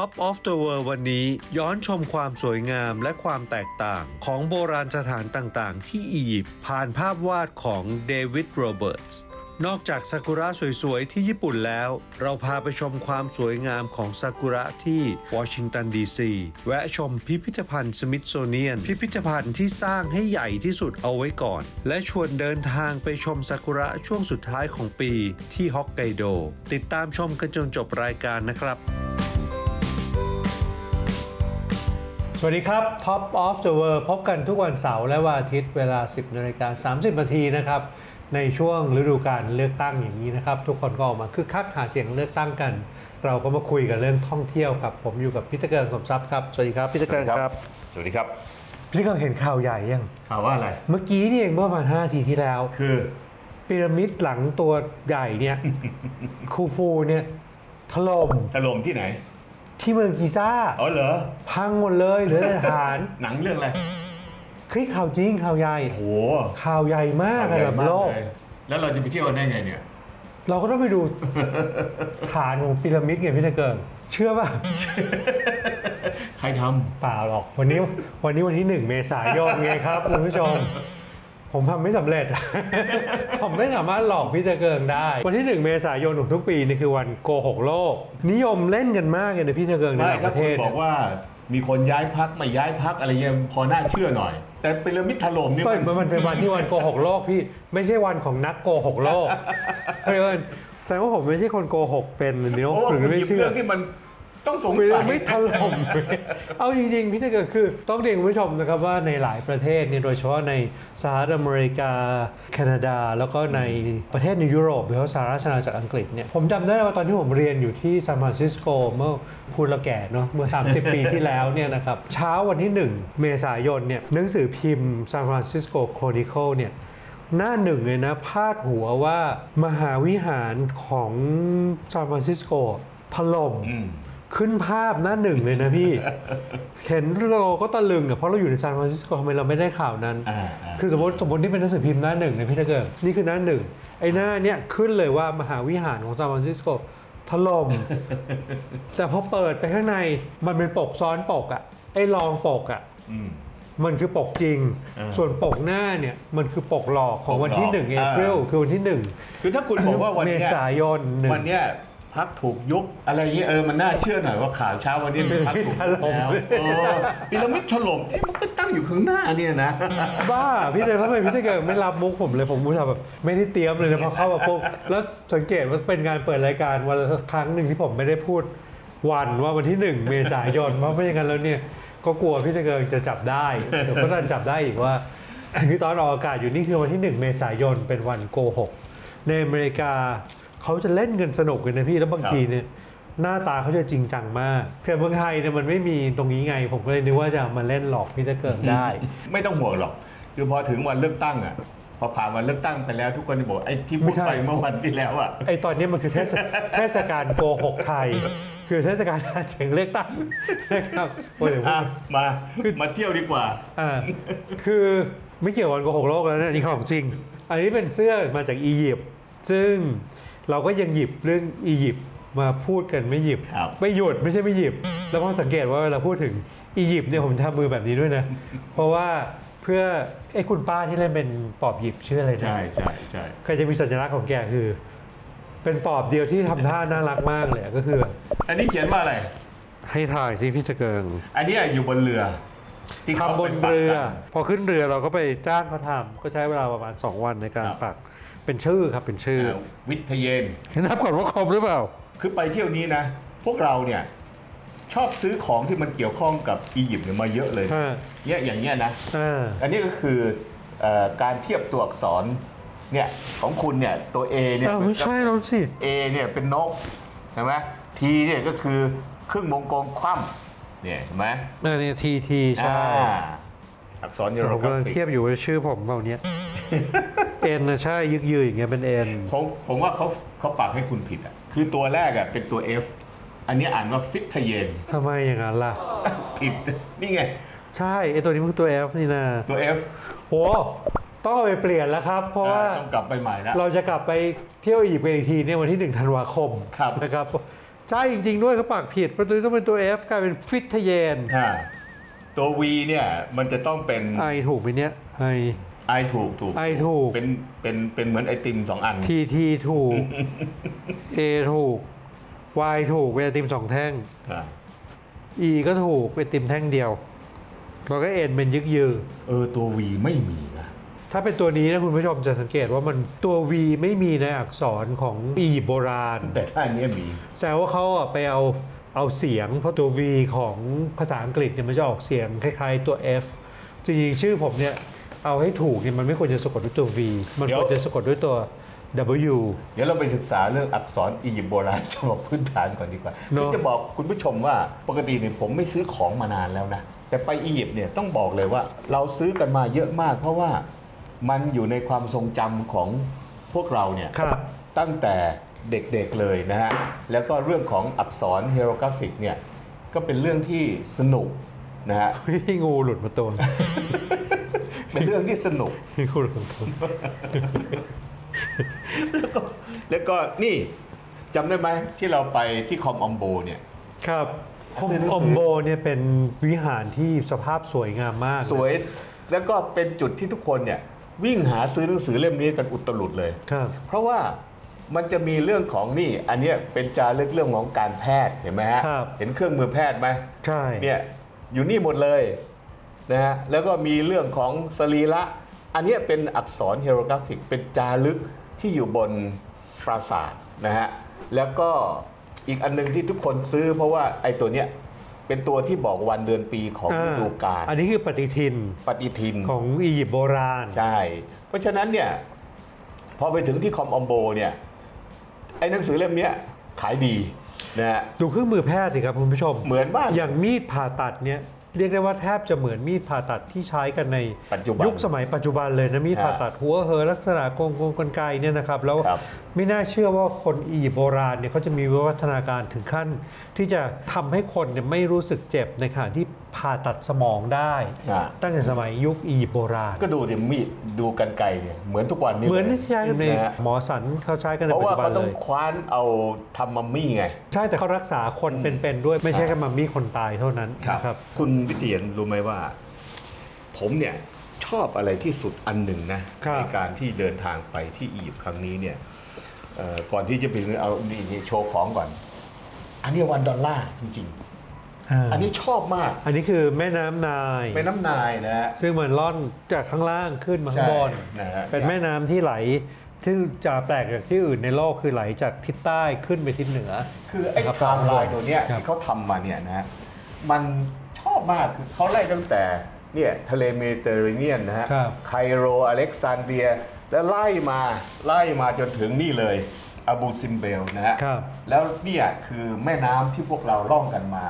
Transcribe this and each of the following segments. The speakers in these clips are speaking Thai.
Top of the World วันนี้ย้อนชมความสวยงามและความแตกต่างของโบราณสถานต่างๆ ที่อียิปต์ผ่านภาพวาดของเดวิดโรเบิร์ตส์นอกจากซากุระสวยๆ ที่ญี่ปุ่นแล้ว เราพาไปชมความสวยงามของซากุระที่วอชิงตันดีซีแวะชมพิพิธภัณฑ์สมิธโซเนียน พิพิธภัณฑ์ที่สร้างให้ใหญ่ที่สุดเอาไว้ก่อน และชวนเดินทางไปชมซากุระช่วงสุดท้ายของปีที่ฮอกไกโด ติดตามชมกันจนจบรายการนะครับ สวัสดีครับ Top of the World พบกันทุกวันเสาร์และวันอาทิตย์เวลา 10นาฬิกา30นาทีนะครับ ในช่วงฤดูการเลือกตั้งอย่างนี้นะครับ ทุกคนก็ออกมาคึกคักหาเสียงเลือกตั้งกัน เราก็มาคุยกันเรื่องท่องเที่ยวครับ ผมอยู่กับพิธเกิงสมทรัพย์ครับ สวัสดีครับพิธเกิงครับ สวัสดีครับพิธเกิงเห็นข่าวใหญ่ยังข่าวว่าอะไร เมื่อกี้นี่เองเมื่อประมาณ5นาทีที่แล้ว คือพีระมิดหลังตัวใหญ่เนี่ยคูฟูเนี่ยถล่มถล่มที่ไหน ที่เมืองกีซ่าอ๋อเหรอ พังหมดเลยเหลือแต่ฐานหนังเรื่องอะไรคลิกข่าวจริงข่าวใหญ่โอ้โหข่าวใหญ่มากข่าวใหญ่ระดับมากโลกเลยแล้วเราจะไปเที่ยวกันได้ไงเนี่ย เราก็ต้องไปดูฐานของพีระมิดไงพี่ตะเกิงเชื่อป่ะ ใครทเปล่าหรอก วันนี้วันนี้วันที่หนึ่งเมษายนไงครับคุณผู้ชม ผมทำไม่สำเร็จ ผมไม่สามารถหลอกพี่ตะเกิงได้ วันที่หนึ่งเมษายนของทุกปีนี่คือวันโกหกโลก นิยมเล่นกันมากเลยนะพี่ตะเกิงำในไม่ต่างปถ้าระเทคุณศ บอกว่ามีคนย้ายพักไม่ย้ายพักอะไรเงี้ยพอน่าเชื่อหน่อย แต่พีระมิดถล่มนี่ก็มันมันเป็นวันที่วันโกหกโลกพี่ไม่ใช่วันของนักโกหกโลกเฮ้ยเอิญแต่ว่าผมไม่ใช่คนโกหกเป็นหรือโอ้หรือคุณหไม่ยิบเชื่อ เรื่องที่มัน ต้องสงพีสัระยมิดถล่มเอาจริงๆพี่ถ้าเกิดคือต้องเรียนคุณผู้ชมนะครับว่าในหลายประเทศเนี่ยโดยเฉพาะในสหรัฐอเมริกา แคนาดา แล้วก็ในประเทศในยุโรปหรือว่าสหราชอาณาจักรอังกฤษเนี่ยผมจำได้ว่าตอนที่ผมเรียนอยู่ที่ซานฟรานซิสโกเมื่อพูดและแก่เนาะเมื่อ 30 ปีที่แล้วเนี่ยนะครับเช้าวันที่ 1 เมษายนเนี่ยหนังสือพิมพ์ซานฟรานซิสโกโครนิเคิลเนี่ยหน้าหนึ่งเลยนะพาดหัวว่ามหาวิหารของซานฟรานซิสโกถล่มอืม ขึ้นภาพหน้าหนึ่งเลยนะพี่ เห็นเราก็ตะลึงอะเพราะเราอยู่ในซานฟรานซิสโกทำไมเราไม่ได้ข่าวนั้น อ่าอ่าคือสมมติสมมติที่เป็นหนังสือพิมพ์หน้าหนึ่งนะพี่ถ้าเกิดนี่คือหน้าหนึ่งไอ้หน้าเนี้ยขึ้นเลยว่ามหาวิหารของซานฟรานซิสโกถล่ม แต่พอเปิดไปข้างในมันเป็นปกซ้อนปกอะไอ้รองปกอะอืม มันคือปกจริง อ่าส่วนปกหน้าเนี่ยมันคือปกหลอกของวันที่ปกหลอกหนึ่งเออ่าพริลคือวันที่หนึ่งคือถ้าคุณบอกว่าวันเมเนี้ยษายนหนึ่ง วันเนี้ย พักถูกยุบอะไรเงี้ยเออมันน่าเชื่อหน่อยว่าข่าวเช้าวันนี้เป็นพักถูกยุบถล่มแล้วเออพีระมิดถล่มเอ๊ะมันก็ตั้งอยู่ข้างหน้าเนี่ยนะ บ้าพี่เดนทำไมพี่เดนเกิดไม่รับมุกผมเลยผมมูชาแบบไม่ได้เตรียมเลยนะพอเข้ามาปุ๊บแล้วสังเกตว่าเป็นการเปิดรายการวันละครั้งหนึ่งที่ผมไม่ได้พูดวันว่าวันที่หนึ่งเมษายนเพราะไม่อย่างนั้นแล้วเนี่ยก็กลัวพี่เดนเกิดจะจับได้เดี๋ยวก็จะจับได้อีกว่าคือตอนออกอากาศอยู่นี่คือวันที่หนึ่งเมษายนเป็นวันโกหกในอเมริกา เขาจะเล่นกันสนุกกันนะพี่แล้วบางครับทีเนี่ยหน้าตาเขาจะจริงจังมากแต่เมืองไทยเนี่ยมันไม่มีตรงนี้ไง ผมก็เลยนึกว่าจะมาเล่นหลอกพี่เดนเกิดได้ ไม่ต้องห่วงหรอก คือพอถึงวันเลือกตั้งอะพอผ่านวันเลือกตั้งไปแล้วทุกคนจะบอกไอ้ที่พูไม่ดใช่ไปเมื่อวันที่แล้วอะไอตอนนี้มันคือเทศเทศกาลโกหกไทย คือเทศกาลหาเสียงเลือกตั้งนะครับโอ้ยเดี๋ยวพูอะดมามาเที่ยวดีกว่าอ่าคือไม่เกี่ยวกับวันโกหกโลกแล้วนะอันนี่ของจริง อันนี้เป็นเสื้อมาจากอียิปต์ซึ่ง เราก็ยังหยิบเรื่องอียิปต์มาพูดกันไม่หยิบ ครับ ไม่หยุดไม่ใช่ไม่หยิบ แล้วพอสังเกตว่าเวลาพูดถึงอียิปต์เนี่ยผมทำมือแบบนี้ด้วยนะ เพราะว่าเพื่อไอ้คุณป้าที่เล่นเป็นปอบหยิบชื่ออะไรนะ ใช่ใช่ใช่ก็จะมีสัญลักษณ์ของแกคือ เป็นปอบเดียวที่ทำท่าน่ารักมากเลยอะก็คือแบบอันนี้เขียนว่าอะไร ให้ถ่ายสิพี่ตะเกิงอันนี้อยู่บนเรือที่เขาทำบนไปปักเรือกันพอขึ้นเรือเราก็ไปจ้างเขาทำก็ใช้เวลาประมาณ 2 วันในการครับ ปัก เป็นชื่อครับเป็นชื่ออ่าวิทยเยนนับก่อนว่าครบหรือเปล่า คือไปเที่ยวนี้นะ พวกเราเนี่ยชอบซื้อของที่มันเกี่ยวข้องกับอียิปต์เนี่ยมาเยอะเลยอ่าเนี่ยอย่างเงี้ยนะอ่าอันนี้ก็คือเอ่อการเทียบตัวอักษรเนี่ยของคุณเนี่ยตัว A เนี่ย อ้าวไม่ใช่เราสิ A เนี่ยเป็นนกใช่ไหม T เนี่ยก็คือครึ่งวงกลมคว่ำเนี่ยเห็นไหมอ่าเนี่ยทีทีใช่อ่าอักษรเยอแต่รผมกรากำลังฟิกเทียบอยู่ว่าชื่อผมเปล่าเนี้ย เอ็นนะใช่ยึกยืออย่างเงี้ยเป็นเอ็นผมผมว่าเขาเขาปักให้คุณผิดอะคือตัวแรกอะเป็นตัว F อันนี้อ่านว่าฟิตเยนทำไมอย่างนั้นล่ะ ผิดนี่ไง ใช่ไอตัวนี้มันคือตัว F นี่นะตัว F โหต้องเอาไปเปลี่ยนแล้วครับ เพราะว่าต้องกลับไปใหม่แล้วเราจะกลับไปเที่ยวอียิปต์กันอีกทีเนี่ยวันที่ 1 ธันวาคมครับนะครับใช่จริง ๆ ด้วยเขาปากผิดเพราะตัวนี้ต้องเป็นตัว F กลายเป็นฟิตเทเยนอ่าตัว V เนี่ยมันจะต้องเป็นไอถูกไหมเนี่ยไอ I ถูกถูก I ถูก เป็นเป็นเป็นเหมือนไอติมสองอัน ทีทีถูก A ถูก Y ถูกเป็นไอติมสองแท่ง อ่า E ก็ถูกเป็นไอติมแท่งเดียว แล้วก็ N เป็นยึกยือ เออตัว V ไม่มีนะ ถ้าเป็นตัวนี้นะคุณผู้ชมจะสังเกตว่ามันตัว V ไม่มีในอักษรของอียิปต์โบราณ แต่ถ้าอันเนี้ยมี แสดงว่าเขาอะไปเอาเอาเสียง เพราะตัว V ของภาษาอังกฤษเนี่ยมันจะออกเสียงคล้ายๆตัว F จริงๆชื่อผมเนี่ย เอาให้ถูกเนี่ยมันไม่ควรจะสะกดด้วยตัว V มันควรจะสะกดด้วยตัว W เดี๋ยวเราไปศึกษาเรื่องอักษรอียิปต์โบราณฉบับพื้นฐานก่อนดีกว่าเนอะคือจะบอกคุณผู้ชมว่าปกติเนี่ยผมไม่ซื้อของมานานแล้วนะ แต่ไปอียิปต์เนี่ยต้องบอกเลยว่าเราซื้อกันมาเยอะมาก เพราะว่ามันอยู่ในความทรงจำของพวกเราเนี่ย ครับ ตั้งแต่เด็กๆเลยนะฮะ แล้วก็เรื่องของอักษรเฮโรกราฟิกเนี่ย ก็เป็นเรื่องที่สนุก นะฮะพี่งูหลุดมาตัวเป็นเรื่องที่สนุกพี่งูหลุดมาตัวแล้วก็แล้วก็นี่จำได้ไหมที่เราไปที่คอมออมโบเนี่ยครับซื้อหนังสืออมโบเนี่ยเป็นวิหารที่สภาพสวยงามมากนะสวย แล้วก็เป็นจุดที่ทุกคนเนี่ยวิ่งหาซื้อหนังสือเล่มนี้กันอุตลุดเลยครับ เพราะว่ามันจะมีเรื่องของนี่ อันเนี้ยเป็นจารึกเรื่องของการแพทย์เห็นไหมฮะครับเห็นเครื่องมือแพทย์ไหมใช่เนี่ย อยู่นี่หมดเลยนะฮะแล้วก็มีเรื่องของสรีระอันเนี้ยเป็นอักษรเฮโรกราฟิก เป็นจารึกที่อยู่บนปราสาทนะฮะแล้วก็อีกอันหนึงที่ทุกคนซื้อเพราะว่าไอ้ตัวเนี้ยเป็นตัวที่บอกวันเดือนปีของฤดูกาลอันนี้คือปฏิทินปฏิทินของอียิปต์โบราณใช่ เพราะฉะนั้นเนี่ยพอไปถึงที่คอมออมโบเนี่ยไอ้หนังสือเล่มเนี้ยขายดี นะฮะ ดูเครื่องมือแพทย์สิครับคุณผู้ชมเหมือนบ้านอย่างมีดผ่าตัดเนี่ยเรียกได้ว่าแทบจะเหมือนมีดผ่าตัดที่ใช้กันในปัจจุบันยุคสมัยปัจจุบันเลยนะมีดอ่าผ่าตัดหัวเหอลักษณะกงกงกลไกเนี่ยนะครับแล้วครับ ไม่น่าเชื่อว่าคนอียิปต์โบราณเนี่ยเขาจะมีวิวัฒนาการถึงขั้น ที่จะทำให้คนเนี่ยไม่รู้สึกเจ็บในขณะที่ ผ่าตัดสมองได้ อ่า ตั้งแต่สมัยยุคอียิปต์โบราณ ก็ดูดิมีดดูกันไกลเนี่ยเหมือนทุกวันนี้เหมือนลยที่ใช้กันในะฮะหมอสันเขาใช้กันในเพราะปัจว่าจุบัเขานต้อเลงย คว้านเอาทำมัมมี่ไง ใช่แต่เขารักษาคนเป็นๆด้วยไม่ใช่แค่มัมมี่คนตายเท่านั้นนะครับ คุณวิเตียนรู้ไหมว่า ผมเนี่ยชอบอะไรที่สุดอันหนึ่งนะครับ ในการที่เดินทางไปที่อียิปต์ครั้งนี้เนี่ยเอ่อก่อนที่จะไปถึงเอานี่นี่โชว์ของก่อน อันนี้วันดอลลาร์จริงๆ อันนี้ชอบมาก อันนี้คือแม่น้ำนาย เป็นน้ำนายนะฮะ ซึ่งมันล่อนจากข้างล่างขึ้นมาข้างบน ใช่นะฮะ เป็นแม่น้ำที่ไหลที่จะแปลกจากที่อื่นในโลกคือไหลจากทิศใต้ขึ้นไปทิศเหนือ คือไอ้ครับไทม์ไลน์ตัวเนี้ยครับ ที่เขาทำมาเนี่ยนะฮะมันชอบมากคือเขาไล่ตั้งแต่เนี่ยทะเลเมดิเตอร์เรเนียนนะฮะครับไคโรอเล็กซานเดรีย แล้วไล่มาไล่มาจนถึงนี่เลยอาบูซิมเบลนะฮะครับ แล้วเนี่ยคือแม่น้ำที่พวกเราล่องกันมา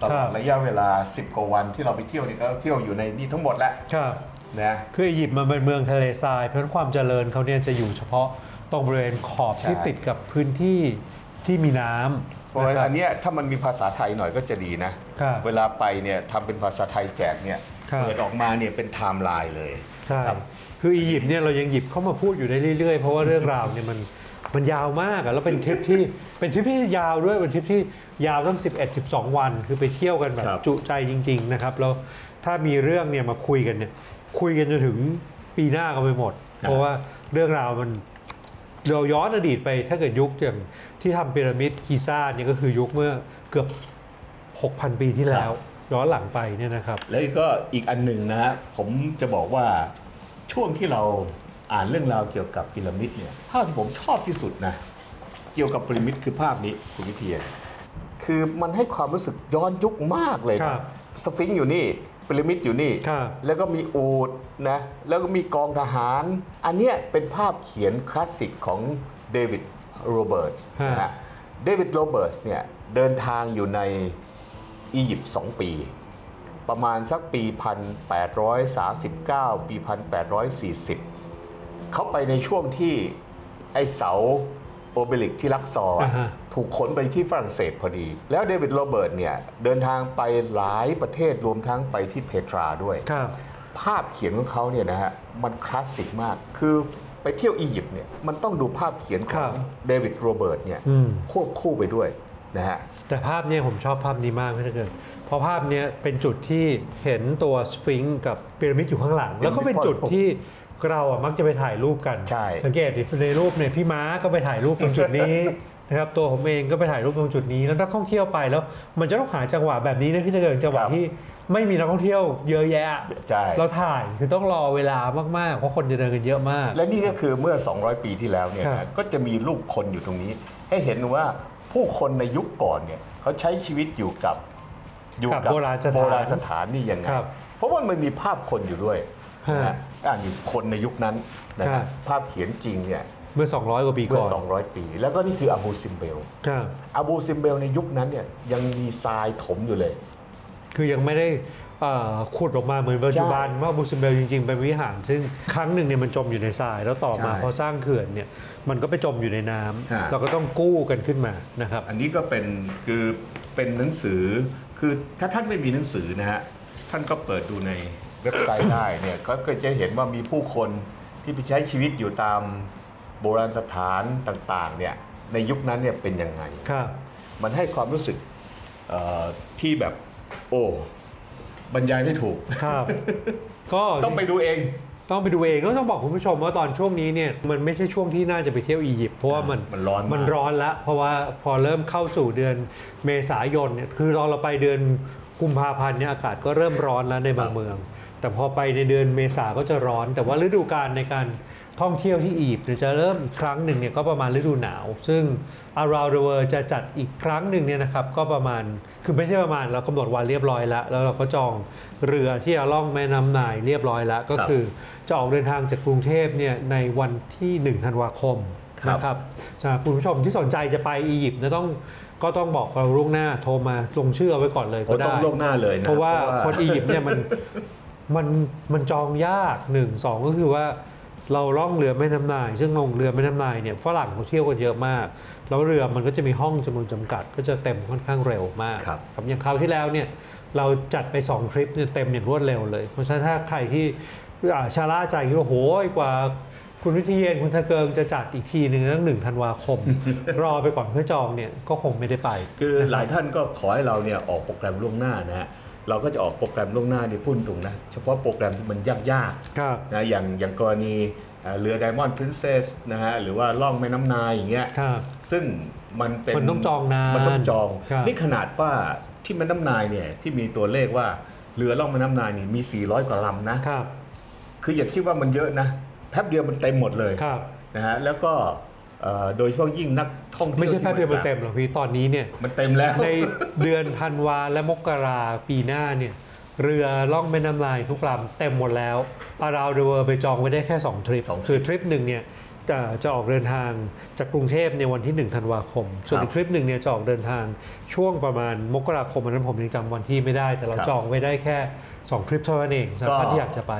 ตลคอรัดบระยะเวลา 10 กว่าวันที่เราไปเที่ยวนี่ก็เที่ยวอยู่ในนี่ทั้งหมดแล้วครับ นะคืออียิปต์มันเป็นเมืองทะเลทราย เพราะฉะนั้นความเจริญเขาเนี่ยจะอยู่เฉพาะตรงบริเวณขอบใช่ที่ติดกับพื้นที่ที่มีน้ำเพราะฉะนะนั้นครับอันเนี้ยถ้ามันมีภาษาไทยหน่อยก็จะดีนะ ครับเวลาไปเนี่ยทำเป็นภาษาไทยแจกเนี่ยครับ เปิดออกมาเนี่ยเป็นไทม์ไลน์เลย ใช่ครับ คืออียิปต์เนี่ยเรายังหยิบเข้ามาพูดอยู่ได้เรื่อยๆ เพราะว่าเรื่องราวเนี่ยมัน มันยาวมากอะแล้วเป็นทริปที่ เป็นทริปที่ยาวด้วยเป็นทริปที่ยาวตั้ง 11 12 วัน คือไปเที่ยวกันแบบครับ จุใจจริง ๆ นะครับ แล้วถ้ามีเรื่องเนี่ยมาคุยกันเนี่ย คุยกันจนถึงปีหน้าก็ไปหมด เพราะว่าเรื่องราวมัน เราย้อนอดีตไปถ้าเกิดยุคอย่างที่ทำพีระมิดกิซ่าเนี่ยก็คือยุคเมื่อเกือบ 6,000 ปีที่แล้ว ย้อนหลังไปเนี่ยนะครับ แล้วก็อีกอันหนึ่งนะฮะผมจะบอกว่าช่วงที่เรา อ่านเรื่องราวเกี่ยวกับพีระมิดเนี่ยภาพที่ผมชอบที่สุดนะเกี่ยวกับพีระมิดคือภาพนี้คุณวิเทียนคือมันให้ความรู้สึกย้อนยุคมากเลยครับ สฟิงค์อยู่นี่พีระมิดอยู่นี่ ครับ แล้วก็มีอูดนะแล้วก็มีกองทหาร อันเนี้ยเป็นภาพเขียนคลาสสิกของเดวิดโรเบิร์ตส์นะฮะเดวิดโรเบิร์ตส์เนี่ยเดินทางอยู่ในอียิปต์2ปี ประมาณสักปี 1839 ปี 1840 เขาไปในช่วงที่ไอเสาโอเบลิกที่ลักซอร์อ่าฮะ ถูกขนไปที่ฝรั่งเศสพอดี แล้วเดวิดโรเบิร์ตเนี่ยเดินทางไปหลายประเทศรวมทั้งไปที่เพตราด้วย ครับ ภาพเขียนของเขาเนี่ยนะฮะมันคลาสสิกมาก คือไปเที่ยวอียิปต์เนี่ยมันต้องดูภาพเขียนขครัองบเดวิดโรเบิร์ตเนี่ยอืม ควบคู่ไปด้วยนะฮะ แต่ภาพเนี้ผมชอบภาพนี้มากพี่ตะเกิดเพราะภาพเนี้ยเป็นจุดที่เห็นตัวสฟิงค์กับพีระมิดอยู่ข้างหลัง แล้วก็เป็นจุดที่ เราอะมักจะไปถ่ายรูปกัน ใช่ สังเกตดิในรูปเนี่ยพี่ม้าก็ไปถ่ายรูปตรงจุดนี้ นะครับตัวผมเองก็ไปถ่ายรูปตรงจุดนี้ แล้วนักท่องเที่ยวไปแล้ว มันจะต้องหาจังหวะแบบนี้นะพี่ตะเกิดจังหวะที่ไม่มีนักท่องเที่ยวเยอะแยะใช่ เราถ่ายคือต้องรอเวลามากๆ เพราะคนจะเดินกันเยอะมาก และนี่ก็คือเมื่อ 200 ปีที่แล้วเนี่ยครันะบก็จะมีรูปคนอยู่ตรงนี้ ให้เห็นว่าผู้คนในยุคก่อนเนี่ยเขาใช้ชีวิตอยู่กับอยู่กับโบราณสถานโบราณสถานนี่ยังไงครับเพราะว่ามันมีภาพคนอยู่ด้วยฮะ นะ อ่านี่คนในยุคนั้นนะครัฮะบภาพเขียนจริงเนี่ยเมื่อ 200 กว่าปีเมื่ก่อ อน200 ปี แล้วก็นี่คืออาบูซิมเบลครับอาบูซิมเบลในยุคนั้นเนี่ยยังมีทรายถมอยู่เลย คือยังไม่ได้เอ่อขุดออกมาเหมือนปัจจุบันว่าบูซิมเบลจริงๆเป็นวิหาร ซึ่งครั้งหนึ่งเนี่ยมันจมอยู่ในทราย แล้วต่อมาใช่พอสร้างเขื่อนเนี่ยมันก็ไปจมอยู่ในน้ำฮะ เราก็ต้องกู้กันขึ้นมานะครับ อันนี้ก็เป็นคือเป็นหนังสือคือถ้าท่านไม่มีหนังสือนะฮะท่านก็เปิดดูใน เว็บไซต์ได้เนี่ยก็ก็จะเห็นว่ามีผู้คนที่ไปใช้ชีวิตอยู่ตามโบราณสถานต่างๆเนี่ยในยุคนั้นเนี่ยเป็นยังไง ครับ มันให้ความรู้สึกเอ่อที่แบบ โอ้บรรยายไม่ถูก ครับ ก็ต้องไปดูเอง ต้องไปดูเองก็ต้องบอกคุณผู้ชมว่าตอนช่วงนี้เนี่ยมันไม่ใช่ช่วงที่น่าจะไปเที่ยวอียิปต์เพราะว่ามันมันร้อนมากมันร้อนแล้วเพราะว่าพอเริ่มเข้าสู่เดือนเมษายนเนี่ยคือตอนเราไปเดือนกุมภาพันธ์เนี่ยอากาศก็เริ่มร้อนแล้วในบางเมือง แต่พอไปในเดือนเมษาก็จะร้อน แต่ว่าฤดูกาลในการท่องเที่ยวที่อียิปต์เนี่ยจะเริ่มอีกครั้งหนึ่งเนี่ยก็ประมาณฤดูหนาว ซึ่ง around the world จะจัดอีกครั้งหนึ่งเนี่ยนะครับก็ประมาณคือไม่ใช่ประมาณเรากำหนดวันเรียบร้อยแล้ว แล้วเราก็จองเรือที่จะล่องแม่น้ำนายเรียบร้อยแล้ว ก็ครับคือจะออกเดินทางจากกรุงเทพเนี่ยในวันที่1ธันวาคมครับนะครับสำหรับคุณผู้ชมที่สนใจจะไปอียิปต์นะต้องก็ต้องบอกเราล่วงหน้าโทรมาลงชื่อเอาไว้ก่อนเลยโอ้ก็ต้อได้งล่วงหน้าเลยนะเพราะว่าคนอียิปต์เนี่ยมัน มันมันจองยากหนึ่งสองก็คือว่าเราล่องเรือแม่น้ำนาย ซึ่งลงเรือแม่น้ำนายเนี่ยฝรั่งเขาเที่ยวกันเยอะมาก แล้วเรือมันก็จะมีห้องจำนวนจำกัด ก็จะเต็มค่อนข้างเร็วมากครับครับอย่างคราวที่แล้วเนี่ยเราจัดไป 2 ทริปเนี่ยเต็มอย่างรวดเร็วเลย เพราะฉะนั้นถ้าใครที่อ่าชาล่าใจคิดว่าโหยกว่าคุณวิเทียนคุณทะเกิงจะจัดอีกทีหนึ่งตั้งหนึ่งธันวาคม รอไปก่อนเพื่อจองเนี่ยก็คงไม่ได้ไป คือหลายท่านก็ขอให้เราเนี่ยออกโปรแกรมล่วงหน้านะฮะ เราก็จะออกโปรแกรมล่วงหน้าเนี่ยพูดตรงนะ เฉพาะโปรแกรมที่มันยากครับ ๆนะอย่างอย่างกรณีเอ่อเรือ Diamond Princess นะฮะหรือว่าล่องแม่น้ำนายอย่างเงี้ย ครับ ซึ่งมันเป็นมันต้องจองนานมันต้องจอง ครับ นี่ขนาดว่าที่แม่น้ำนายเนี่ยที่มีตัวเลขว่าเรือล่องแม่น้ำนายนี่มี 400 กว่าลำนะ ครับ คืออย่าคิดว่ามันเยอะนะแป๊บเดียวมันเต็มหมดเลยครับ นะฮะแล้วก็เอ่อ โดยเฉพาะยิ่งนักท่องเที่ยวไม่ใช่แค่เดือนมันที่าจากเต็มหรอกพี่ตอนนี้เนี่ยมันเต็มแล้วในเดือนธันวาและมกราปีหน้าเนี่ยเรือล่องแม่น้ำลายทุกลำเต็มหมดแล้วอาราวเดเวอร์ไปจองไว้ได้แค่ 2 ทริปสองทริปคือทริปหนึ่งเนี่ยจะจะออกเดินทางจากกรุงเทพในวันที่1ธันวาคม ส่วนครับอีกทริปหนึ่งเนี่ยจะออกเดินทางช่วงประมาณมกราคมอันนั้นผมยังจำวันที่ไม่ได้ แต่เราครับจองไว้ได้แค่ 2 ทริปเท่านั้นเองสำหรับก็ท่านที่อยากจะไป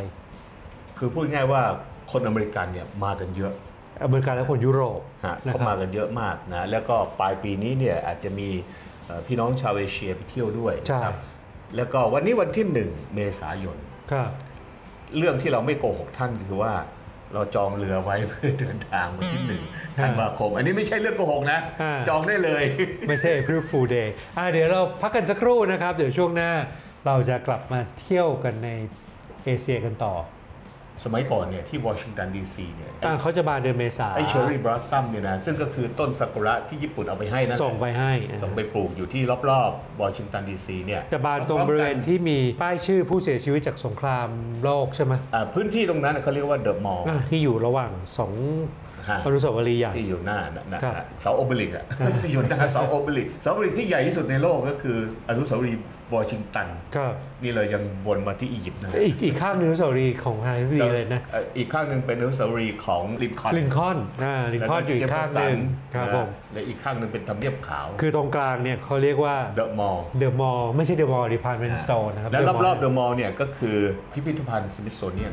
คือพูดง่ายๆว่าคนอเมริกันเนี่ยมากันเยอะ อเมริกันและคนยุโรปฮะนะเขาครัมาบกันเยอะมากนะแล้วก็ปลายปีนี้เนี่ยอาจจะมีเอ่อพี่น้องชาวเอเชียไปเที่ยวด้วยใช่นะครับแล้วก็วันนี้วันที่1เมษายนครับเรื่องที่เราไม่โกหกท่านคือว่าเราจองเรือไว้เพื่อเดินทางวันที่หนึ่งธันวาคม อันนี้ไม่ใช่เรื่องโกหกนะอ่าจองได้เลย ไม่ใช่ April Fool Day อะเดี๋ยวเราพักกันสักครู่นะครับ เดี๋ยวช่วงหน้าเราจะกลับมาเที่ยวกันในเอเชียกันต่อ สมัยก่อนเนี่ยที่วอชิงตันดีซีเนี่ยอะเขาจะมาเดือนเมษาไอเชอร์รี่บลัซซัมเนี่ยนะซึ่งก็คือต้นซากุระที่ญี่ปุ่นเอาไปให้นะส่งไปให้ส่งไปปลูกอยู่ที่รอบๆวอชิงตันดีซีเนี่ยจะบานตรงบริเวณที่มีป้ายชื่อผู้เสียชีวิตจากสงครามโลกใช่ไหมอ่าพื้นที่ตรงนั้นเขาเรียกว่าเดอะมอลล์อะที่อยู่ระหว่างสองฮะอนุสาวรีย์ใหญ่ที่อยู่หน้านะนะครับฮะเสาโอเบลิกอะอยู่หน้าเสาโอเบลิกเสาโอเบลิกที่ใหญ่ที่สุดในโลกก็คืออนุสาวรีย์ วอชิงตันครับนี่เลยยังวนมาที่อียิปต์นะอีกอีกข้างหนึงอนุสาวรีย์ของไทยดีเลยนะเอ่ออีกข้างหนึ่งเป็นอนุสาวรีย์ของลินคอล์นลินคอล์นอ่าลินคอล์นอยู่อีกข้างหนึ่งครับผมและอีกข้างหนึ่งเป็นทำเนียบขาว คือตรงกลางเนี่ยเขาเรียกว่าเดอะมอลล์เดอะมอลล์ไม่ใช่เดอะมอลล์ดิพาร์ตเมนต์สโตร์นะครับและ The ร Mall อบๆเดอะมอลล์เนี่ยก็คือพิพิธภัณฑ์สมิธโซเนียน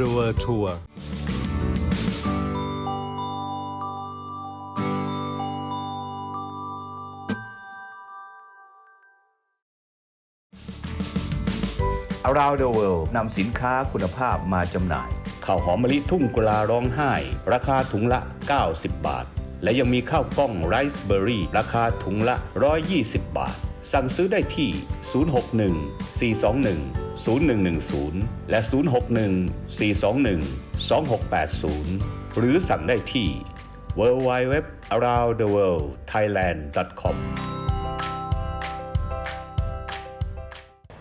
the world tour อ Around the World นำสินค้าคุณภาพมาจำหน่ายข้าวหอมมะลิทุ่งกุลาร้องไห้ ราคาถุงละ 90 บาท และยังมีข้าวกล้องไรซ์เบอร์รี่ ราคาถุงละ 120 บาท สั่งซื้อได้ที่ 061 421 0110 และ 061 421 2680 หรือสั่งได้ที่ www aroundtheworldthailand.com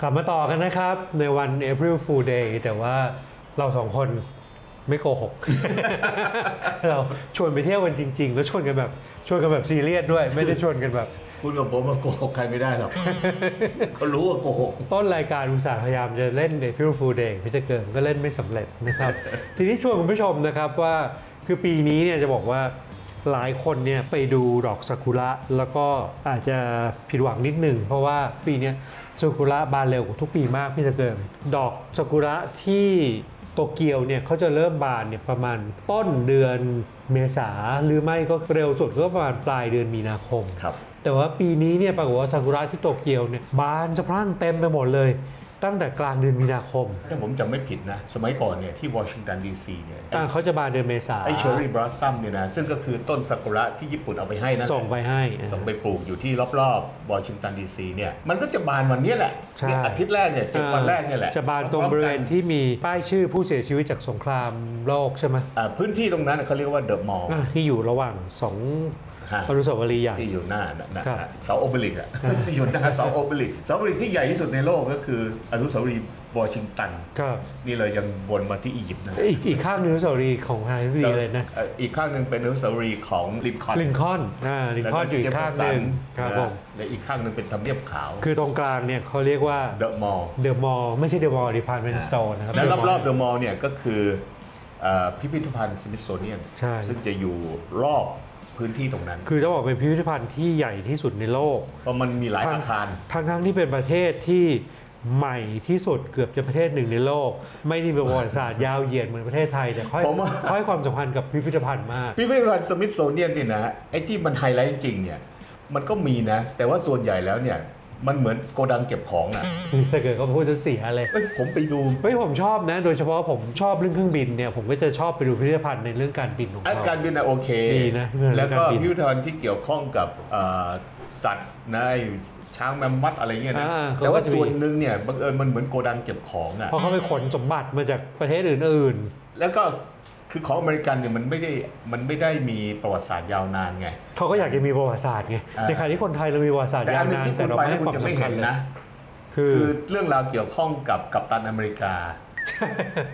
กลับมาต่อกันนะครับ ในวัน April Fool Day แต่ว่าเราสองคนไม่โกหก เราชวนไปเที่ยวกันจริง ๆ แล้วชวนกันแบบชวนกันแบบซีเรียสด้วย ไม่ได้ชวนกันแบบ คุณกับผมมาโกหกใครไม่ได้หรอกเขารู้ว่าโกหก ต้นรายการอุตสาห์พยายามจะเล่น April Fool Day พี่จะเกินก็เล่นไม่สำเร็จนะครับ ทีนี้ชวนคุณผู้ชมนะครับว่าคือปีนี้เนี่ยจะบอกว่าหลายคนเนี่ยไปดูดอกซากุระแล้วก็อาจจะผิดหวังนิดหนึ่งเพราะว่าปีเนี้ยซากุระบานเร็วกว่าทุกปีมากพี่จะเกินดอกซากุระที่โตเกียวเนี่ยเขาจะเริ่มบานเนี่ยประมาณต้นเดือนเมษาหรือไม่ก็เร็วสุดก็ประมาณปลายเดือนมีนาคมครับ แต่ว่าปีนี้เนี่ยปรากฏว่าซากุระที่โตเกียวเนี่ยบานสะพรั่งเต็มไปหมดเลย ตั้งแต่กลางเดือนมีนาคม ถ้าผมจำไม่ผิดนะ สมัยก่อนเนี่ยที่วอชิงตันดีซีเนี่ยอ่าเขาจะบานเดือนเมษาไอ้เชอร์รี่บลัซซัมเนี่ยนะซึ่งก็คือต้นซากุระที่ญี่ปุ่นเอาไปให้นะส่งไปให้ส่งไปปลูกอยู่ที่รอบๆวอชิงตันดีซีเนี่ยมันก็จะบานวันเนี้ยแหละใช่เนี่ยอาทิตย์แรกเนี่ยเจ็ดวันแรกเนี่ยแหละจะบานตรงพอบริๆเวกัณนที่มีป้ายชื่อผู้เสียชีวิตจากสงครามโลกใช่ไหมอ่าพื้นที่ตรงนั้นเขาเรียกว่าเดอะมอลล์อ่าที่อยู่ระหว่างสอง ฮะอนุสาวรีย์ใหญ่ ที่อยู่หน้านะนะครับเสาโอเบลิกอะอยู่หน้าเสาโอเบลิกเสาโอเบลิกที่ใหญ่ที่สุดในโลกก็คืออนุสาวรีย์วอชิงตัน ครับนี่เลยยังวนมาที่อียิปต์นะอีกอีกข้างหนึงอนุสาวรีย์ของไฮรีย์เลยนะเอ่ออีกข้างหนึ่งเป็นอนุสาวรีย์ของลินคอล์นลินคอล์นอ่าลินคอล์นอยู่อีกข้างหนึ่งครับผมและอีกข้างหนึ่งเป็นทำเนียบขาวคือตรงกลางเนี่ยเขาเรียกว่าเดอะมอลล์เดอะมอลล์ไม่ใช่เดอะมอลล์ดิพาร์ตเมนต์สโตร์นะครับ และ The ร Mall อบๆเดอะมอลล์เนี่ยก็คือเอ่อพิพิธภัณฑ์สมิธโซเนียนใช่ ซึ่งจะอยู่รอบ พื้นที่ตรงนั้น คือจะบอกเป็นพิพิธภัณฑ์ที่ใหญ่ที่สุดในโลกเพราะมันมีหลายอาคารทั้งทั้งๆที่เป็นประเทศที่ใหม่ที่สุดเกือบจะประเทศหนึ่งในโลก ไม่ได้มีประวัติศาสตร์ยาวเหยียดเหมือนประเทศไทยแต่ค่อยผมว่า ค่อยความสำคัญกับพิพิธภัณฑ์มาก พิพิธภัณฑ์สมิธโซเนียนนี่นะไอ้ที่มันไฮไลท์จริงๆเนี่ยมันก็มีนะ แต่ว่าส่วนใหญ่แล้วเนี่ย มันเหมือนโกดังเก็บของอะถ้าเกิดเขาพูดจะเสียเลยเอ้ยผมไปดูเฮ้ยผมชอบนะ โดยเฉพาะผมชอบเรื่องเครื่องบินเนี่ยผมก็จะชอบไปดูพิพิธภัณฑ์ในเรื่องการบินของอาเขา การบินนะโอเคดีนะเรื่องแล้วก็การบิน พิพิธภัณฑ์ที่เกี่ยวข้องกับเอ่อสัตว์นะไอ้ช้างแมมมัดอะไรเงี้ยนะอ่าเขาแต่ว่าก็จะมี ส่วนหนึ่งเนี่ยบังเอิญมันเหมือนโกดังเก็บของอะ เพราะเขาไปขนสมบัติมาจากประเทศอื่น แล้วก็ คือของอเมริกันเนี่ยมันไม่ได้มันไม่ได้มีประวัติศาสตร์ยาวนานไงๆเขาก็อยากจะมีประวัติศาสตร์ไงอ่าในขณะที่คนไทยเรามีประวัติศาสตร์แต่ยาอัวนหนึงนานที่แต่คุณเราไปไม่ให้คุคณวามจะไม่สำคัเห็ญนเลยนะคือคือเรื่องราวเกี่ยวข้องกับกัปตันอเมริกา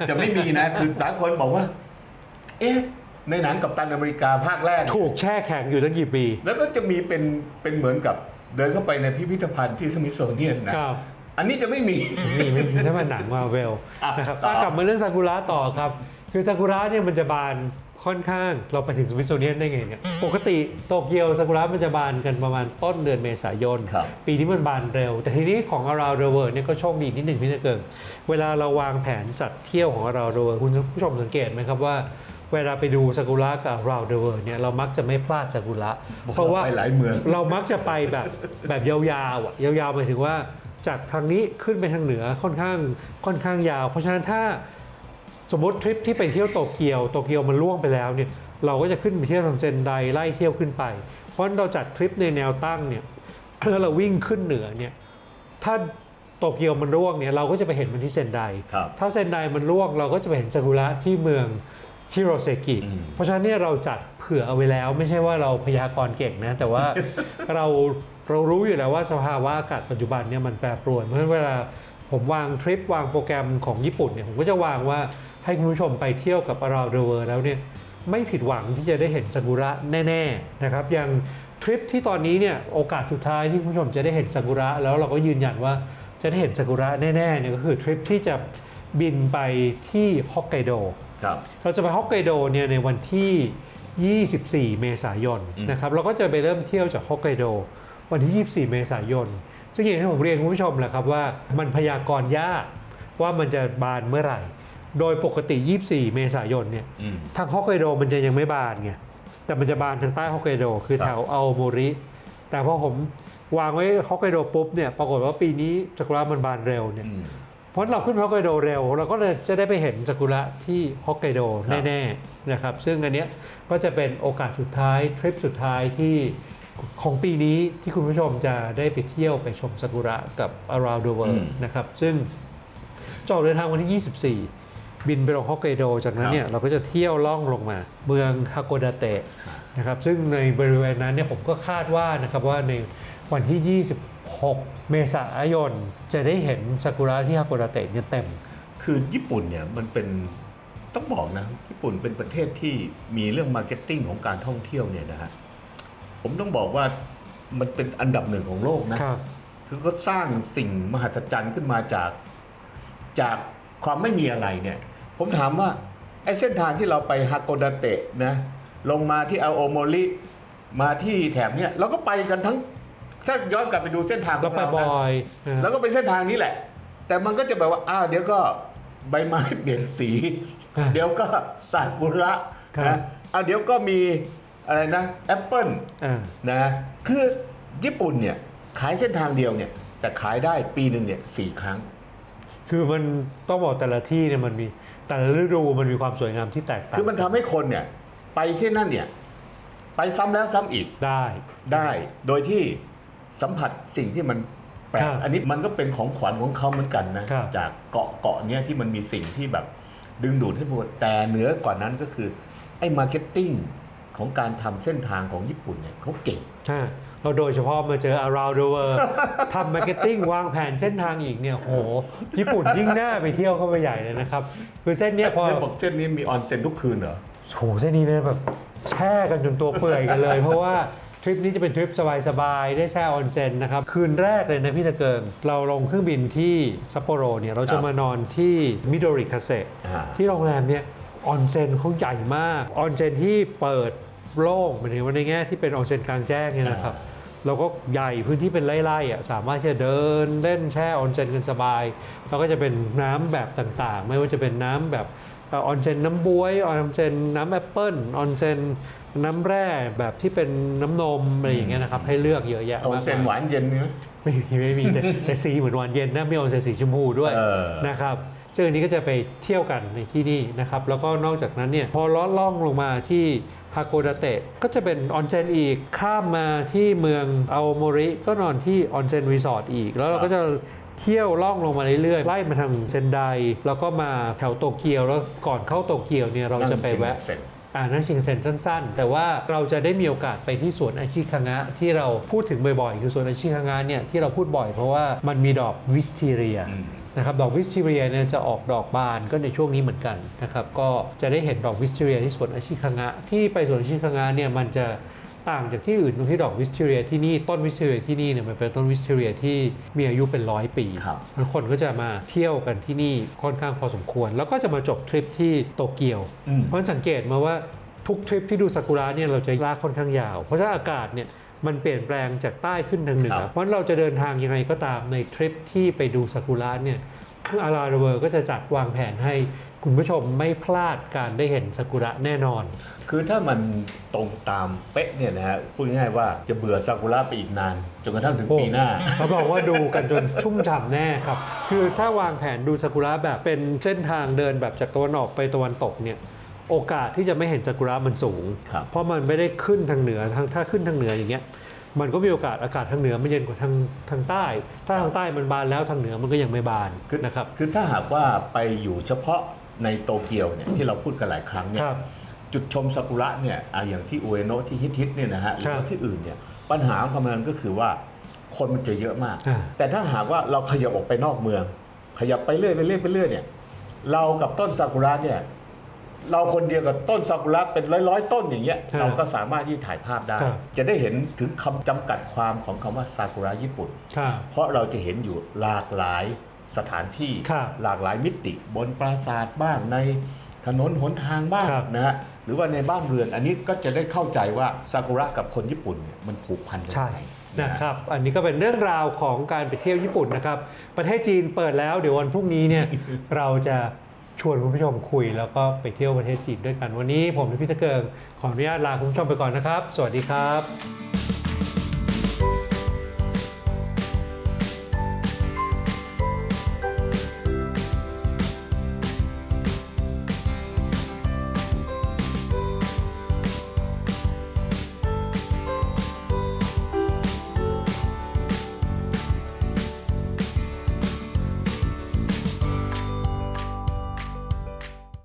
จะไม่มีนะคือหลายคนบอกว่า เอ๊ะในหนังกัปตันอเมริกาภาคแรก ถูกแช่แข็งอยู่ตั้งกี่ปี แล้วก็จะมีเป็นเป็นเหมือนกับเดินเข้าไปในพิพิธภัณฑ์ที่สมิธโซเนียนนะครับอันนี้จะไม่มีนี่ไม่ถ้ามันหนังมาเวลอะนะครับต่ออะกลับมาเรื่องซากุระต่อครับ คือซากุระเนี่ยมันจะบานค่อนข้างเราไปถึงสวิตเซอร์แลนด์ได้ไงเนี่ยปกติโตเกียวซากุระมันจะบานกันประมาณต้นเดือนเมษายน ครับ ปีนี้มันบานเร็ว แต่ทีนี้ของ Around the World เนี่ยก็โชคดีนิดหนึ่งพี่นะเกิงเวลาเราวางแผนจัดเที่ยวของ Around the World คุณผู้ชมสังเกตไหมครับว่า เวลาไปดูซากุระกับ Around the World เนี่ยเรามักจะไม่พลาดซากุระเพราะว่าไปหลายเมือง เรามักจะไปแบบแบบยาวๆอะยาวๆหมายถึงว่า จากทางนี้ขึ้นไปทางเหนือค่อนข้างค่อนข้างยาว เพราะฉะนั้นถ้า สมมติทริปที่ไปเที่ยวโตเกียวโตเกียวมันล่วงไปแล้วเนี่ยเราก็จะขึ้นไปเที่ยวทางเซนไดไล่เที่ยวขึ้นไป เพราะฉะนั้นเราจัดทริปในแนวตั้งเนี่ยแล้วเราวิ่งขึ้นเหนือเนี่ยถ้าโตเกียวมันร่วงเนี่ยเราก็จะไปเห็นมันที่เซนไดครับถ้าเซนไดมันร่วงเราก็จะไปเห็นซากุระที่เมืองฮิโรเซกิอืมเพราะฉะนั้นเนี่ยเราจัดเผื่อเอาไว้แล้ว ไม่ใช่ว่าเราพยากรณ์เก่งนะ แต่ว่าเราเรารู้อยู่แล้วว่าสภาวะอากาศปัจจุบันเนี่ยมันแปรปรวน เพราะฉะนั้นเวลา ผมวางทริปวางโปรแกรมของญี่ปุ่นเนี่ยผมก็จะวางว่าให้คุณผู้ชมไปเที่ยวกับ around the world แล้วเนี่ยไม่ผิดหวังที่จะได้เห็นซากุระแน่ๆนะครับอย่างทริปที่ตอนนี้เนี่ยโอกาสสุดท้ายที่คุณผู้ชมจะได้เห็นซากุระแล้วเราก็ยืนยันว่าจะได้เห็นซากุระแน่ๆเนี่ยก็คือทริปที่จะบินไปที่ฮอกไกโดครับเราจะไปฮอกไกโดเนี่ยในวันที่ 24 เมษายนอืมนะครับเราก็จะไปเริ่มเที่ยวจากฮอกไกโดวันที่ 24 เมษายน ซึ่งอย่างที่ผมเรียนคุณผู้ชมแหละครับว่ามันพยากรณ์ยากว่ามันจะบานเมื่อไหร่ โดยปกติ 24 เมษายนเนี่ยอืม ทางฮอกไกโดมันจะยังไม่บานไงแต่มันจะบานทางใต้ฮอกไกโดคือครับ แถวอาโอโมริ แต่พอผมวางไว้ฮอกไกโดปุ๊บเนี่ยปรากฏว่าปีนี้ซากุระมันบานเร็วเนี่ย อืม เพราะเราขึ้นฮอกไกโดเร็ว เราก็เลยจะได้ไปเห็นซากุระที่ฮอกไกโดครับ แน่ๆนะครับซึ่งอันเนี้ยก็จะเป็นโอกาสสุดท้ายทริปสุดท้ายที่ ของปีนี้ที่คุณผู้ชมจะได้ไปเที่ยวไปชมซากุระกับ around the world นะครับ ซึ่งจะออกเดินทางวันที่ 24 บินไปลงฮอกไกโด จากนั้นเนี่ยเราก็จะเที่ยวล่องลงมา เมืองฮากโกดาเตะนะครับ ซึ่งในบริเวณนั้นเนี่ยผมก็คาดว่านะครับว่าในวันที่ 26 เมษายน จะได้เห็นซากุระที่ฮากโกดาเตะเนี่ยเต็ม คือญี่ปุ่นเนี่ยมันเป็นต้องบอกนะ ญี่ปุ่นเป็นประเทศที่มีเรื่องมาร์เก็ตติ้งของการท่องเที่ยวเนี่ยนะฮะ ผมต้องบอกว่ามันเป็นอันดับหนึ่งของโลกนะครับ คือก็สร้างสิ่งมหัศจรรย์ขึ้นมาจากจากความไม่มีอะไรเนี่ย ผมถามว่าไอ้เส้นทางที่เราไปฮากโกดาเตะนะลงมาที่อาโอโมริมาที่แถบเนี่ยเราก็ไปกันทั้งถ้าย้อนกลับไปดูเส้นทางขเราองไปเราบนะอยนะแล้วก็เป็นเส้นทางนี้แหละ แต่มันก็จะแบบว่าอ้าวเดี๋ยวก็ใบไม้เปลี่ยนสีอะเดี๋ยวก็ซากุระครับ นะอะเดี๋ยวก็มี อะไรนะแอปเปิลอ่านะคือญี่ปุ่นเนี่ยขายเส้นทางเดียวเนี่ยแต่ขายได้ปีหนึ่งเนี่ยสี่ครั้ง คือมันต้องบอกแต่ละที่เนี่ยมันมีแต่ละฤดูมันมีความสวยงามที่แตกต่างคือมันทำให้คนเนี่ยไปที่นั่นเนี่ยไปซ้ำแล้วซ้ำอีกได้ ได้ โดยที่สัมผัสสิ่งที่มันแปลครักบอันนี้มันก็เป็นของขวัญของเขาเหมือนกันนะ ครับ จากเกาะเกาะเนี้ยที่มันมีสิ่งที่แบบดึงดูดให้หมดแต่เหนือกว่านั้นก็คือไอ้มาร์เก็ตติ้ง ของการทำเส้นทางของญี่ปุ่นเนี่ยเขาเก่งใช่เราโดยเฉพาะมาเจอ around the world ทำมาร์เก็ตติ้งวางแผนเส้นทางอีกเนี่ยโหญี่ปุ่นยิ่งน่าไปเที่ยวเข้าไปใหญ่เลยนะครับ คือเส้นเนี้ยพอเส้นบอกเส้นนี้มีออนเซ็นทุกคืนเหรอโหเส้นนี้เนี่ยแบบแช่กันจนตัวเปื่อยกันเลย เพราะว่าทริปนี้จะเป็นทริปสบายๆ ได้แช่ออนเซ็นนะครับ คืนแรกเลยนะพี่ตะเกิง เราลงเครื่องบินที่ซัปโปโรเนี่ยเราคจะรับมานอนที่มิโดริคาเซอ่าที่โรงแรมเนี่ยออนเซ็นเขาใหญ่มากออนเซ็นที่เปิด โล่งหมายถึงว่าในแง่ที่เป็นออนเซ็นกลางแจ้งเนี่ยนะครับเราก็ใหญ่พื้นที่เป็นไร่ๆอะสามารถที่จะเดินเล่นแช่ออนเซ็นกันสบาย แล้วก็จะเป็นน้ำแบบต่างๆ ไม่ว่าจะเป็นน้ำแบบเอออนเซ็นน้ำบวยออนเซ็นน้ำแอปเปิ้ลออนเซ็นน้ำแร่แบบที่เป็นน้ำนมอะไรอย่างเงี้ยนะครับให้เลือกเยอะแยะออนเซ็นหวานเย็นมีไหมไม่มีไม่มีแต่แต่สีเหมือนหวานเย็นนะมีออนเซ็นสีชมพูด้วยเออนะครับซึ่งอันนี้ก็จะไปเที่ยวกันในที่นี่นะครับแล้วก็นอกจากนั้นเนี่ยพอล้อล่องลงมาที่ ฮาโกดาเตะก็จะเป็นออนเซ็นอีกข้ามมาที่เมืองอาโอโมริก็นอนที่ออนเซ็นรีสอร์ทอีก แล้วเราก็จะเที่ยวล่องลงมาเรื่อยๆไล่มาทางเซนไดแล้วก็มาแถวโตเกียวแล้วก่อนเข้าโตเกียวเนี่ยเราจะไปแวะเสร็จอ่านั่งชิงเซ็นสั้นๆ แต่ว่าเราจะได้มีโอกาสไปที่สวนอาชิคังะที่เราพูดถึงบ่อยๆ คือสวนอาชิคังะเนี่ยที่เราพูดบ่อยเพราะว่ามันมีดอกวิสทีเรียอืม นะครับดอกวิสทีเรียเนี่ยจะออกดอกบานก็ในช่วงนี้เหมือนกันนะครับก็จะได้เห็นดอกวิสทีเรียที่สวนอาชิคังะที่ไปสวนอาชิคังะเนี่ยมันจะต่างจากที่อื่นตรงที่ดอกวิสทีเรียที่นี่ต้นวิสทีเรียที่นี่เนี่ยมันเป็นต้นวิสทีเรียที่มีอายุเป็นร้อยปีครับคนก็จะมาเที่ยวกันที่นี่ค่อนข้างพอสมควร แล้วก็จะมาจบทริปที่โตเกียวอืมเพราะสังเกตมาว่าทุกทริปที่ดูซากุระเนี่ยเราจะลากค่อนข้างยาว เพราะถ้าอากาศเนี่ย มันเปลี่ยนแปลงจากใต้ขึ้นทางเหนือครับเพราะฉะนั้นเราจะเดินทางยังไงก็ตามในทริปที่ไปดูซากุระเนี่ยอาราเวอร์ก็จะจัดวางแผนให้คุณผู้ชมไม่พลาดการได้เห็นซากุระแน่นอน คือถ้ามันตรงตามเป๊ะเนี่ยนะฮะพูดง่ายๆว่าจะเบื่อซากุระไปอีกนาน จนกระทั่งถึงปีหน้าเขาบอกว่าดูกันจนชุ่มฉ่ำแน่ครับ คือถ้าวางแผนดูซากุระแบบเป็นเส้นทางเดินแบบจากตะวันออกไปตะวันตกเนี่ย โอกาสที่จะไม่เห็นซากุระมันสูง ครับ เพราะมันไม่ได้ขึ้นทางเหนือทางถ้าขึ้นทางเหนืออย่างเงี้ย มันก็มีโอกาสอากาศทางเหนือมันเย็นกว่าทางทางใต้ ถ้าทางใต้มันบานแล้วทางเหนือมันก็ยังไม่บานคือนะครับ คือถ้าหากว่าไปอยู่เฉพาะในโตเกียวเนี่ยที่เราพูดกันหลายครั้งเนี่ยครับจุดชมซากุระเนี่ยอะอย่างที่อุเอโนะที่ฮิตๆเนี่ยนะฮะหรือครัว่าบที่อื่นเนี่ยปัญหาของมันก็คือว่าคนมันจะเยอะมาก อ่า แต่ถ้าหากว่าเราขยับออกไปนอกเมือง ขยับไปเรื่อยไปเรื่อยไปเรื่อยเนี่ยเรากับต้นซากุระเนี่ย เราคนเดียวกับต้นซากุระเป็นร้อยร้อยๆต้นอย่างเงี้ยครับเราก็สามารถที่ถ่ายภาพได้ ครับ จะได้เห็นถึงคำจำกัดความของคำว่าซากุระญี่ปุ่น ครับ เพราะเราจะเห็นอยู่หลากหลายสถานที่ครับหลากหลายมิติบนปราสาทบ้างในถนนหนทางบ้างครับ นะฮะหรือว่าในบ้านเรือนอันนี้ก็จะได้เข้าใจว่าซากุระกับคนญี่ปุ่นเนี่ยมันผูกพันกันใช่ยังไงนะครับ อันนี้ก็เป็นเรื่องราวของการไปเที่ยวญี่ปุ่นนะครับ ประเทศจีนเปิดแล้ว เดี๋ยววันพรุ่งนี้เนี่ย เราจะ ชวนคุณผู้ชมคุยแล้วก็ไปเที่ยวประเทศจีนด้วยกัน วันนี้ผมและพี่ตะเกิงขออนุญาตลาคุณผู้ชมไปก่อนนะครับ สวัสดีครับ